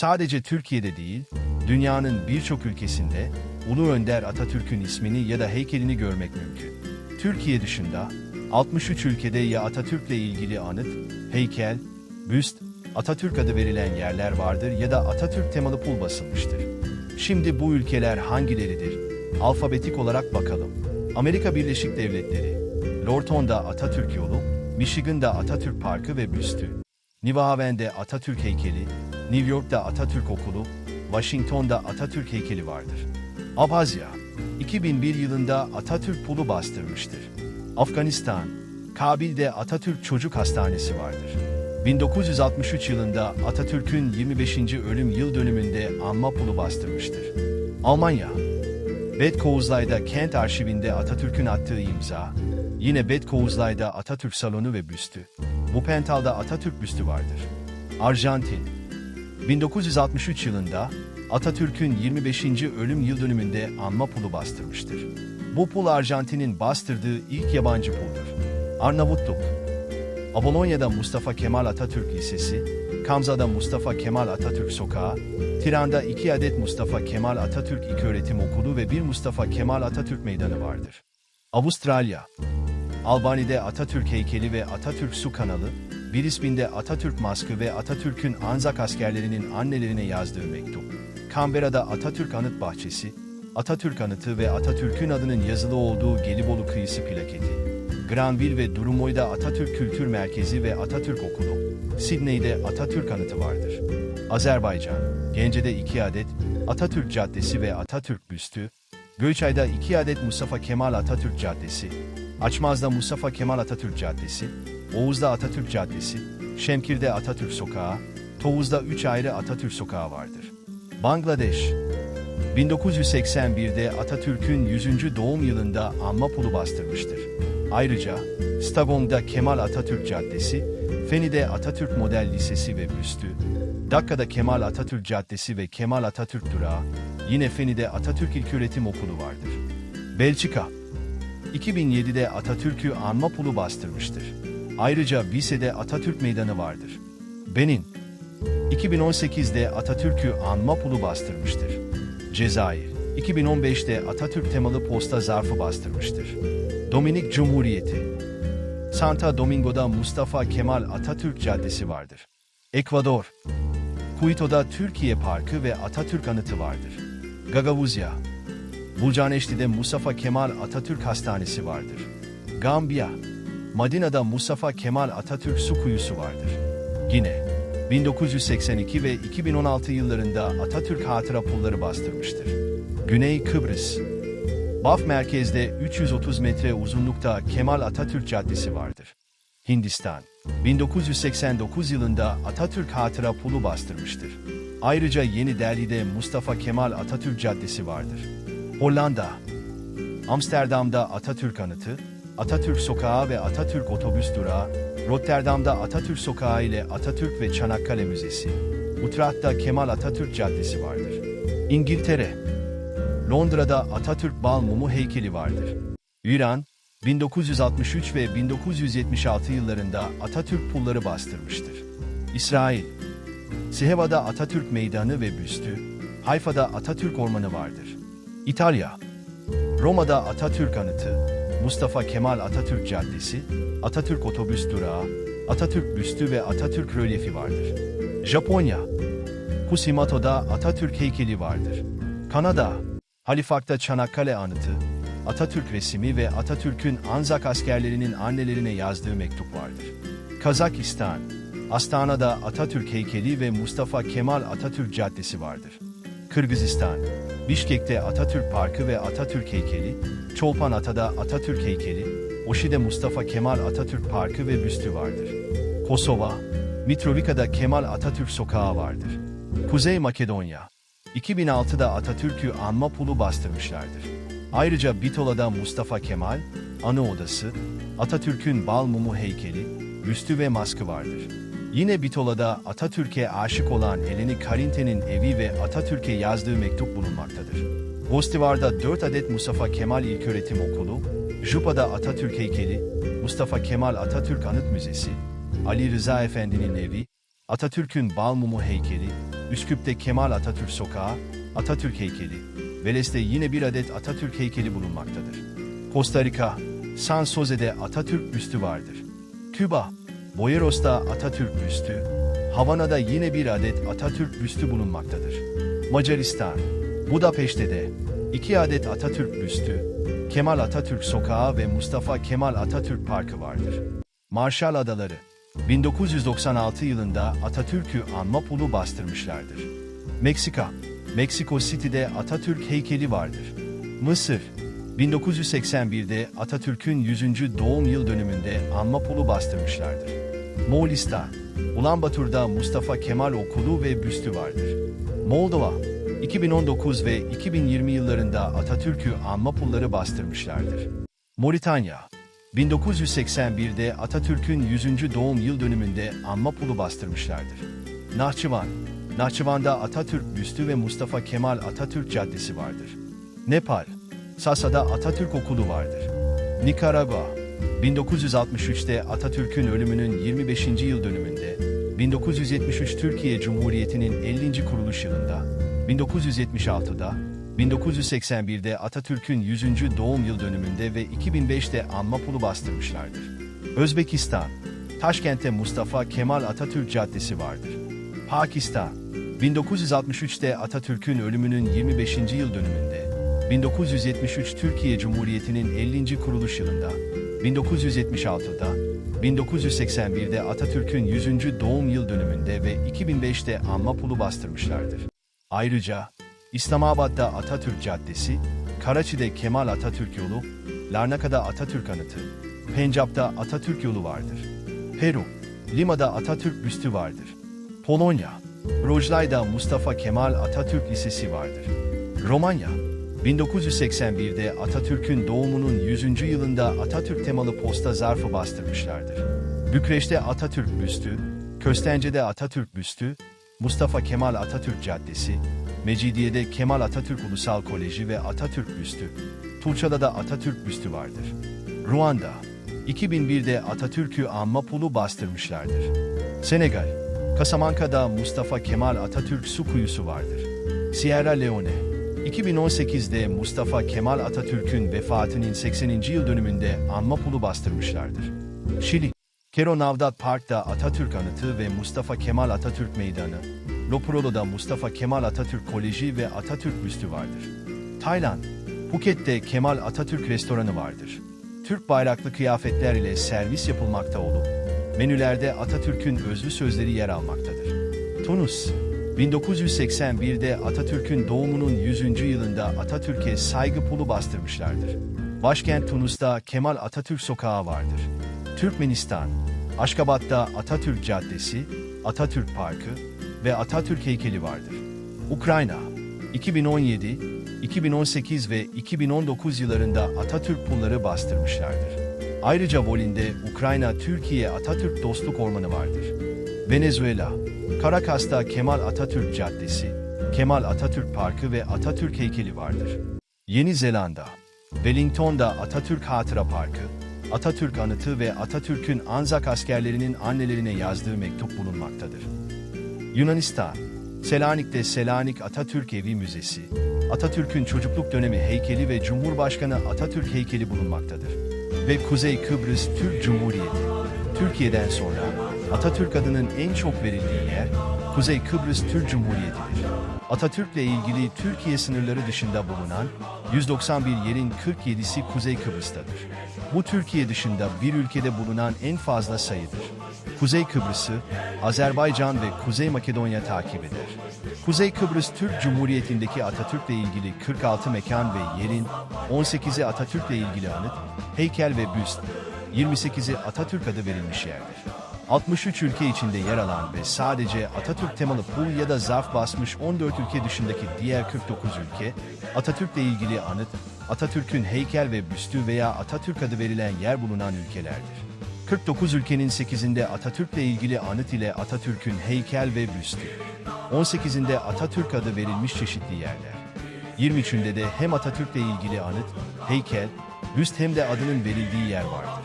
Sadece Türkiye'de değil, dünyanın birçok ülkesinde Ulu Önder Atatürk'ün ismini ya da heykelini görmek mümkün. Türkiye dışında 63 ülkede ya Atatürk'le ilgili anıt, heykel, büst, Atatürk adı verilen yerler vardır ya da Atatürk temalı pul basılmıştır. Şimdi bu ülkeler hangileridir? Alfabetik olarak bakalım. Amerika Birleşik Devletleri, Lorton'da Atatürk Yolu, Michigan'da Atatürk Parkı ve büstü. New Haven'de Atatürk heykeli, New York'ta Atatürk Okulu, Washington'da Atatürk heykeli vardır. Abhazya, 2001 yılında Atatürk pulu bastırmıştır. Afganistan, Kabil'de Atatürk Çocuk Hastanesi vardır. 1963 yılında Atatürk'ün 25. ölüm yıl dönümünde anma pulu bastırmıştır. Almanya, Bedkozlay'da kent arşivinde Atatürk'ün attığı imza, yine Bedkozlay'da Atatürk salonu ve büstü. Wuppertal'da Atatürk büstü vardır. Arjantin, 1963 yılında Atatürk'ün 25. ölüm yıl dönümünde anma pulu bastırmıştır. Bu pul Arjantin'in bastırdığı ilk yabancı puldur. Arnavutluk, Abolonya'da Mustafa Kemal Atatürk Lisesi, Kamza'da Mustafa Kemal Atatürk Sokağı, Tiran'da iki adet Mustafa Kemal Atatürk İlköğretim Okulu ve bir Mustafa Kemal Atatürk Meydanı vardır. Avustralya, Albanya'da Atatürk heykeli ve Atatürk su kanalı, Brisbane'de Atatürk maskı ve Atatürk'ün Anzak askerlerinin annelerine yazdığı mektup, Canberra'da Atatürk Anıt Bahçesi, Atatürk Anıtı ve Atatürk'ün adının yazılı olduğu Gelibolu Kıyısı plaketi, Granville ve Drumoy'da Atatürk Kültür Merkezi ve Atatürk Okulu, Sydney'de Atatürk Anıtı vardır. Azerbaycan, Gence'de iki adet Atatürk Caddesi ve Atatürk Büstü, Göyçay'da iki adet Mustafa Kemal Atatürk Caddesi, Açmaz'da Mustafa Kemal Atatürk Caddesi, Oğuz'da Atatürk Caddesi, Şemkir'de Atatürk Sokağı, Tovuz'da üç ayrı Atatürk Sokağı vardır. Bangladeş, 1981'de Atatürk'ün 100. doğum yılında anma pulu bastırmıştır. Ayrıca Stagong'da Kemal Atatürk Caddesi, Feni'de Atatürk Model Lisesi ve büstü, Dakka'da Kemal Atatürk Caddesi ve Kemal Atatürk Durağı, yine Feni'de Atatürk İlköğretim Okulu vardır. Belçika, 2007'de Atatürk'ü anma pulu bastırmıştır. Ayrıca Vise'de Atatürk Meydanı vardır. Benin, 2018'de Atatürk'ü anma pulu bastırmıştır. Cezayir, 2015'te Atatürk temalı posta zarfı bastırmıştır. Dominik Cumhuriyeti, Santa Domingo'da Mustafa Kemal Atatürk Caddesi vardır. Ekvador, Quito'da Türkiye Parkı ve Atatürk Anıtı vardır. Gagavuzya, Bulcaneşti'de Mustafa Kemal Atatürk Hastanesi vardır. Gambiya, Madina'da Mustafa Kemal Atatürk Su Kuyusu vardır. Gine, 1982 ve 2016 yıllarında Atatürk hatıra pulları bastırmıştır. Güney Kıbrıs, Baf merkezde 330 metre uzunlukta Kemal Atatürk Caddesi vardır. Hindistan, 1989 yılında Atatürk hatıra pulu bastırmıştır. Ayrıca Yeni Delhi'de Mustafa Kemal Atatürk Caddesi vardır. Hollanda, Amsterdam'da Atatürk Anıtı, Atatürk Sokağı ve Atatürk Otobüs Durağı, Rotterdam'da Atatürk Sokağı ile Atatürk ve Çanakkale Müzesi, Utrecht'ta Kemal Atatürk Caddesi vardır. İngiltere, Londra'da Atatürk Bal heykeli vardır. İran, 1963 ve 1976 yıllarında Atatürk pulları bastırmıştır. İsrail, Siheva'da Atatürk Meydanı ve büstü, Hayfa'da Atatürk Ormanı vardır. İtalya, Roma'da Atatürk Anıtı, Mustafa Kemal Atatürk Caddesi, Atatürk Otobüs Durağı, Atatürk Büstü ve Atatürk Rölyefi vardır. Japonya, Kusimato'da Atatürk heykeli vardır. Kanada, Halifax'ta Çanakkale Anıtı, Atatürk resmi ve Atatürk'ün Anzak askerlerinin annelerine yazdığı mektup vardır. Kazakistan, Astana'da Atatürk heykeli ve Mustafa Kemal Atatürk Caddesi vardır. Kırgızistan, Bişkek'te Atatürk Parkı ve Atatürk heykeli, Çolpan Ata'da Atatürk heykeli, Oşi'de Mustafa Kemal Atatürk Parkı ve büstü vardır. Kosova, Mitrovica'da Kemal Atatürk Sokağı vardır. Kuzey Makedonya, 2006'da Atatürk'ü anma pulu bastırmışlardır. Ayrıca Bitola'da Mustafa Kemal, anı odası, Atatürk'ün bal mumu heykeli, büstü ve maskı vardır. Yine Bitola'da Atatürk'e aşık olan Eleni Karinte'nin evi ve Atatürk'e yazdığı mektup bulunmaktadır. Bostivar'da 4 adet Mustafa Kemal İlköğretim Okulu, Jupa'da Atatürk heykeli, Mustafa Kemal Atatürk Anıt Müzesi, Ali Rıza Efendi'nin evi, Atatürk'ün bal mumu heykeli, Üsküp'te Kemal Atatürk Sokağı, Atatürk heykeli, Veles'te yine bir adet Atatürk heykeli bulunmaktadır. Costa Rica, San Jose'de Atatürk büstü vardır. Küba, Boyeros'ta Atatürk büstü, Havana'da yine bir adet Atatürk büstü bulunmaktadır. Macaristan, Budapeşte de iki adet Atatürk büstü, Kemal Atatürk Sokağı ve Mustafa Kemal Atatürk Parkı vardır. Marshall Adaları, 1996 yılında Atatürk'ü anma pulu bastırmışlardır. Meksika, Meksiko City'de Atatürk heykeli vardır. Mısır, 1981'de Atatürk'ün 100. doğum yıl dönümünde anma pulu bastırmışlardır. Moğolistan, Ulanbator'da Mustafa Kemal Okulu ve büstü vardır. Moldova, 2019 ve 2020 yıllarında Atatürk'ü anma pulları bastırmışlardır. Moritanya, 1981'de Atatürk'ün 100. doğum yıl dönümünde anma pulu bastırmışlardır. Nahçıvan, Nahçıvan'da Atatürk büstü ve Mustafa Kemal Atatürk Caddesi vardır. Nepal, Sasa'da Atatürk Okulu vardır. Nikaragua, 1963'te Atatürk'ün ölümünün 25. yıl dönümünde, 1973 Türkiye Cumhuriyeti'nin 50. kuruluş yılında, 1976'da, 1981'de Atatürk'ün 100. doğum yıl dönümünde ve 2005'te anma pulu bastırmışlardır. Özbekistan, Taşkent'te Mustafa Kemal Atatürk Caddesi vardır. Pakistan, 1963'te Atatürk'ün ölümünün 25. yıl dönümünde, 1973 Türkiye Cumhuriyeti'nin 50. kuruluş yılında, 1976'da, 1981'de Atatürk'ün 100. doğum yıl dönümünde ve 2005'te anma pulu bastırmışlardır. Ayrıca İslamabad'da Atatürk Caddesi, Karaçi'de Kemal Atatürk Yolu, Larnaka'da Atatürk Anıtı, Pencap'ta Atatürk Yolu vardır. Peru, Lima'da Atatürk büstü vardır. Polonya, Rojlay'da Mustafa Kemal Atatürk Lisesi vardır. Romanya, 1981'de Atatürk'ün doğumunun 100. yılında Atatürk temalı posta zarfı bastırmışlardır. Bükreş'te Atatürk büstü, Köstence'de Atatürk büstü, Mustafa Kemal Atatürk Caddesi, Mecidiye'de Kemal Atatürk Ulusal Koleji ve Atatürk büstü, Tulça'da da Atatürk büstü vardır. Ruanda, 2001'de Atatürk'ü anma pulu bastırmışlardır. Senegal, Casablanca'da Mustafa Kemal Atatürk su kuyusu vardır. Sierra Leone, 2018'de Mustafa Kemal Atatürk'ün vefatının 80. yıl dönümünde anma pulu bastırmışlardır. Şili, Kero Navdat Park'ta Atatürk Anıtı ve Mustafa Kemal Atatürk Meydanı, Loprolo'da Mustafa Kemal Atatürk Koleji ve Atatürk büstü vardır. Tayland, Phuket'te Kemal Atatürk Restoranı vardır. Türk bayraklı kıyafetler ile servis yapılmakta olup, menülerde Atatürk'ün özlü sözleri yer almaktadır. Tunus, 1981'de Atatürk'ün doğumunun 100. yılında Atatürk'e saygı pulu bastırmışlardır. Başkent Tunus'ta Kemal Atatürk Sokağı vardır. Türkmenistan, Aşkabat'ta Atatürk Caddesi, Atatürk Parkı ve Atatürk heykeli vardır. Ukrayna, 2017, 2018 ve 2019 yıllarında Atatürk pulları bastırmışlardır. Ayrıca Volin'de Ukrayna-Türkiye Atatürk Dostluk Ormanı vardır. Venezuela, Caracas'ta Kemal Atatürk Caddesi, Kemal Atatürk Parkı ve Atatürk heykeli vardır. Yeni Zelanda, Wellington'da Atatürk Hatıra Parkı, Atatürk Anıtı ve Atatürk'ün Anzak askerlerinin annelerine yazdığı mektup bulunmaktadır. Yunanistan, Selanik'te Selanik Atatürk Evi Müzesi, Atatürk'ün çocukluk dönemi heykeli ve Cumhurbaşkanı Atatürk heykeli bulunmaktadır. Ve Kuzey Kıbrıs Türk Cumhuriyeti, Türkiye'den sonra Atatürk adının en çok verildiği yer, Kuzey Kıbrıs Türk Cumhuriyeti'dir. Atatürk'le ilgili Türkiye sınırları dışında bulunan 191 yerin 47'si Kuzey Kıbrıs'tadır. Bu Türkiye dışında bir ülkede bulunan en fazla sayıdır. Kuzey Kıbrıs'ı Azerbaycan ve Kuzey Makedonya takip eder. Kuzey Kıbrıs Türk Cumhuriyeti'ndeki Atatürk'le ilgili 46 mekan ve yerin 18'i Atatürk'le ilgili anıt, heykel ve büst, 28'i Atatürk adı verilmiş yerdir. 63 ülke içinde yer alan ve sadece Atatürk temalı pul ya da zarf basmış 14 ülke dışındaki diğer 49 ülke, Atatürk'le ilgili anıt, Atatürk'ün heykel ve büstü veya Atatürk adı verilen yer bulunan ülkelerdir. 49 ülkenin 8'inde Atatürk'le ilgili anıt ile Atatürk'ün heykel ve büstü. 18'inde Atatürk adı verilmiş çeşitli yerler. 23'ünde de hem Atatürk'le ilgili anıt, heykel, büst hem de adının verildiği yer vardır.